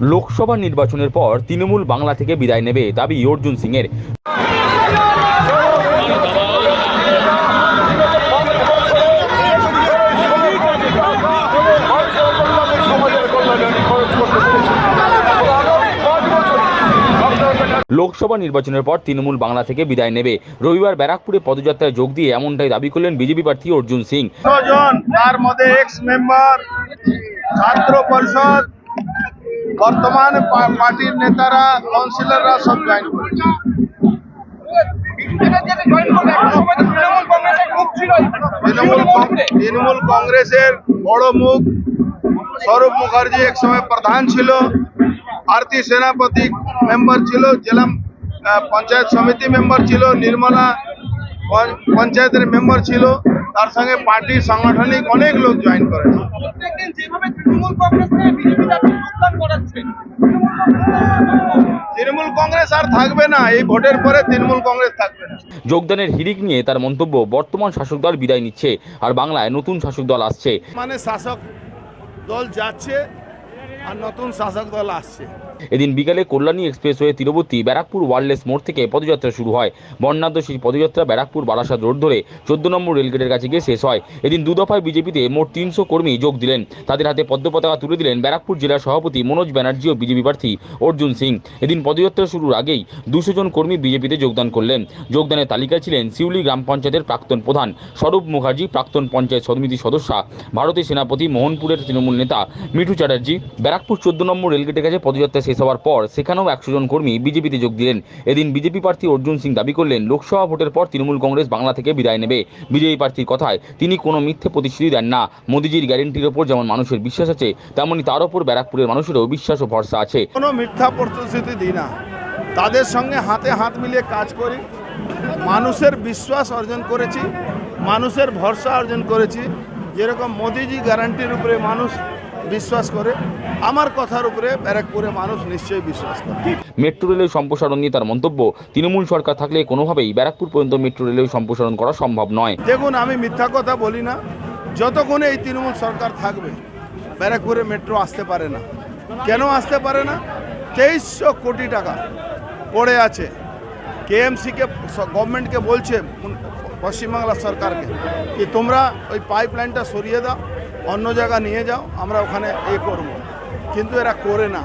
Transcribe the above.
লোকসভা নির্বাচনের পর তৃণমূল বাংলা থেকে বিদায় নেবে দাবি অর্জুন সিংয়ের। লোকসভা নির্বাচনের পর তৃণমূল বাংলা থেকে বিদায় নেবে। রবিবার ব্যারাকপুরে পদযাত্রায় যোগ দিয়ে এমনটাই দাবি করলেন বিজেপি প্রার্থী অর্জুন সিং। তার মধ্যে এক্স মেম্বার ছাত্র পরিষদ বর্তমান পার্টির নেতারা, কাউন্সিলররা সব জয়েন তৃণমূল কংগ্রেসের বড় মুখ স্বরূপ মুখার্জি এক সময় প্রধান ছিল। ভারতীয় সেনাপতি মেম্বার ছিল, জেলা পঞ্চায়েত সমিতি মেম্বার ছিল, নির্মলা পঞ্চায়েতের মেম্বার ছিল। তার সঙ্গে পার্টির সাংগঠনিক অনেক লোক জয়েন করেছে তৃণমূল কংগ্রেস আর থাকবে না এই ভোটের পরে তৃণমূল কংগ্রেস থাকবে না। যোগদানের হিড়িক নিয়ে তার মন্তব্য বর্তমান শাসক দল বিদায় নিচ্ছে আর বাংলায় নতুন শাসক দল আসছে। মানে শাসক দল যাচ্ছে আর নতুন শাসক দল আসছে। এদিন বিকালে কল্যাণী এক্সপ্রেসওয়ে তীরবর্তী ব্যারাকপুর ওয়ারলেস মোড় থেকে পদযাত্রা শুরু হয়। বর্ণাঢ্য সেই পদযাত্রা ব্যারাকপুর বারাসাত রোড ধরে চোদ্দ নম্বর রেলগেটের কাছে গিয়ে শেষ হয়। এদিন দু দফায় বিজেপিতে মোট তিনশো কর্মী যোগ দিলেন। তাদের হাতে পদ্ম পতাকা তুলে দিলেন ব্যারাকপুর জেলা সভাপতি মনোজ ব্যানার্জি ও বিজেপি প্রার্থী অর্জুন সিং। এদিন পদযাত্রা শুরুর আগেই দুশো জন কর্মী বিজেপিতে যোগদান করলেন। যোগদানের তালিকায় ছিলেন সিউলি গ্রাম পঞ্চায়েতের প্রাক্তন প্রধান স্বরূপ মুখার্জি, প্রাক্তন পঞ্চায়েত সমিতির সদস্য ভারতীয় সেনাপতি মোহনপুরের তৃণমূল নেতা মিঠু চ্যাটার্জি। ব্যারাকপুর চোদ্দ নম্বর রেলগেটের কাছে পদযাত্রা শেষ হওয়ার পর সেখানেও একশো জন কর্মী বিজেপিতে যোগ দিলেন। এদিন বিজেপি প্রার্থী অর্জুন সিং দাবি করলেন, লোকসভা ভোটের পর তৃণমূল কংগ্রেস বাংলা থেকে বিদায় নেবে। বিজেপি প্রার্থীর কথায় তিনি কোনো মিথ্যে প্রতিশ্রুতি দেন না। মোদিজির গ্যারেন্টির ওপর যেমন মানুষের বিশ্বাস আছে তেমনই তার ওপর ব্যারাকপুরের মানুষেরও বিশ্বাস ও ভরসা আছে। কোনো মিথ্যা প্রতিশ্রুতি দিই না। তাদের সঙ্গে হাতে হাত মিলিয়ে কাজ করি। মানুষের বিশ্বাস অর্জন করেছি, মানুষের ভরসা অর্জন করেছি। যেরকম মোদিজি গ্যারান্টির উপরে মানুষ বিশ্বাস করে আমার কথার উপরে ব্যারাকপুরে মানুষ নিশ্চয়ই বিশ্বাস করে। মেট্রো রেলের সম্প্রসারণ নিয়ে তার মন্তব্য তৃণমূল সরকার থাকলে কোনোভাবেই ব্যারাকপুর পর্যন্ত মেট্রো রেলের সম্প্রসারণ করা সম্ভব নয়। দেখুন আমি মিথ্যা কথা বলি না। যতক্ষণে এই তৃণমূল সরকার থাকবে ব্যারাকপুরে মেট্রো আসতে পারে না। কেন আসতে পারে না? তেইশশো কোটি টাকা পড়ে আছে। কেএমসিকে গভর্নমেন্টকে বলছে পশ্চিমবাংলা সরকারকে কি তোমরা ওই পাইপ লাইনটা সরিয়ে দাও। অন্য জায়গা নিয়ে যাও আমরা ওখানে এ করব। কিন্তু এরা করে না।